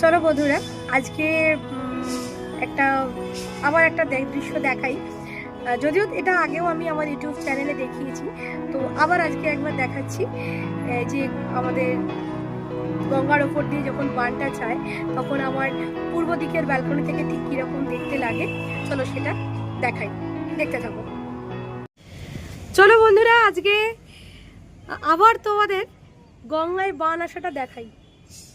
চলো বন্ধুরা, আজকে একটা, আবার একটা দৃশ্য দেখাই। যদিও এটা আগেও আমি আমার ইউটিউব চ্যানেলে দেখিয়েছি, তো আবার আজকে একবার দেখাচ্ছি। যে আমাদের গঙ্গার ওপর দিয়ে যখন বানটা চায়, তখন আমার পূর্ব দিকের ব্যালকনি থেকে ঠিক কীরকম দেখতে লাগে। চলো সেটা দেখাই। দেখতে থাকো। চলো বন্ধুরা, আজকে আবার তোমাদের গঙ্গায় বান আসাটা দেখাই।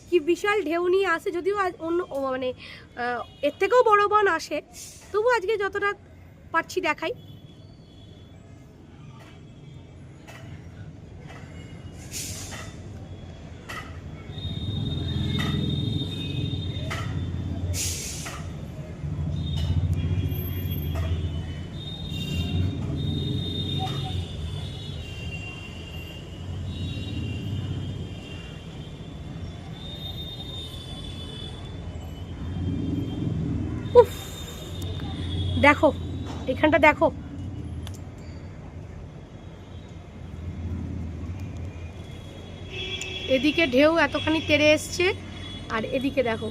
কি বিশাল ঢেউ নিয়ে আসে, যদিও আজ অন্য মানে এর থেকেও বড় বন আসে। তবু আজকে যতটা পারছি দেখাই। উফ। দেখো এখানটা দেখো। এদিকে ঢেউ এতখানি তেড়ে এসছে আর এদিকে দেখো।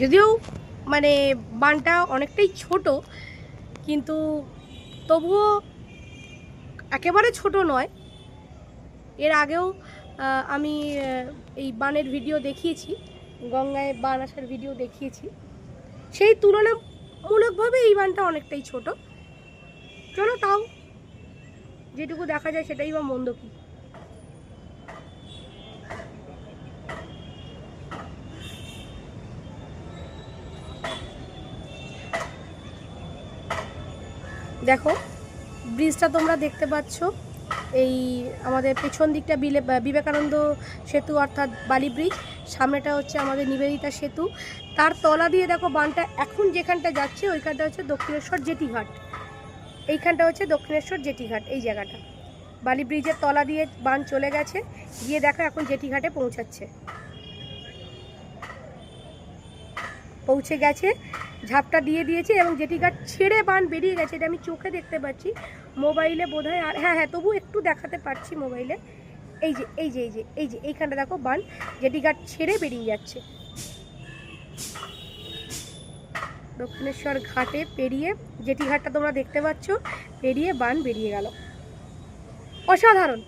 যদিও মানে বানটা অনেকটাই ছোট, কিন্তু তবুও একেবারে ছোট নয়। এর আগেও আমি এই বানের ভিডিও দেখিয়েছি, গঙ্গায় বান আসার ভিডিও দেখিয়েছি। সেই তুলনামূলকভাবে এই বানটা অনেকটাই ছোট। চলো তাও, যেটুকু দেখা যায় সেটাই বা মন্দ কি। দেখো ব্রিজটা তোমরা দেখতে পাচ্ছ। এই আমাদের পেছন দিকটা বিলে- বিবেকানন্দ সেতু অর্থাৎ বালি ব্রিজ সামনেটা হচ্ছে আমাদের নিবেদিতা সেতু। তার তলা দিয়ে দেখো বানটা এখন যেখানটা যাচ্ছে, ওইখানটা হচ্ছে দক্ষিণেশ্বর জেটিঘাট। এইখানটা হচ্ছে দক্ষিণেশ্বর জেটিঘাট, এই জায়গাটা। বালি ব্রিজের তলা দিয়ে বান চলে গেছে, গিয়ে দেখো এখন জেটিঘাটে পৌঁছাচ্ছে। পৌঁছে গেছে ঝাপটা দিয়ে দিয়েছে এবং যেটি গাছ ছেড়ে বান বেরিয়ে গেছে, এটা আমি চোখে দেখতে পাচ্ছি। মোবাইলে বোধ হয় আর হ্যাঁ হ্যাঁ তবু একটু দেখাতে পারছি মোবাইলে। এই যে এই যে এই যে এই যে, এইখানটা দেখো বান যেটি গাছ ছেড়ে বেরিয়ে যাচ্ছে। দক্ষিণেশ্বর ঘাটে পেরিয়ে যেটি ঘাটটা তোমরা দেখতে পাচ্ছ, পেরিয়ে বান বেরিয়ে গেল। অসাধারণ।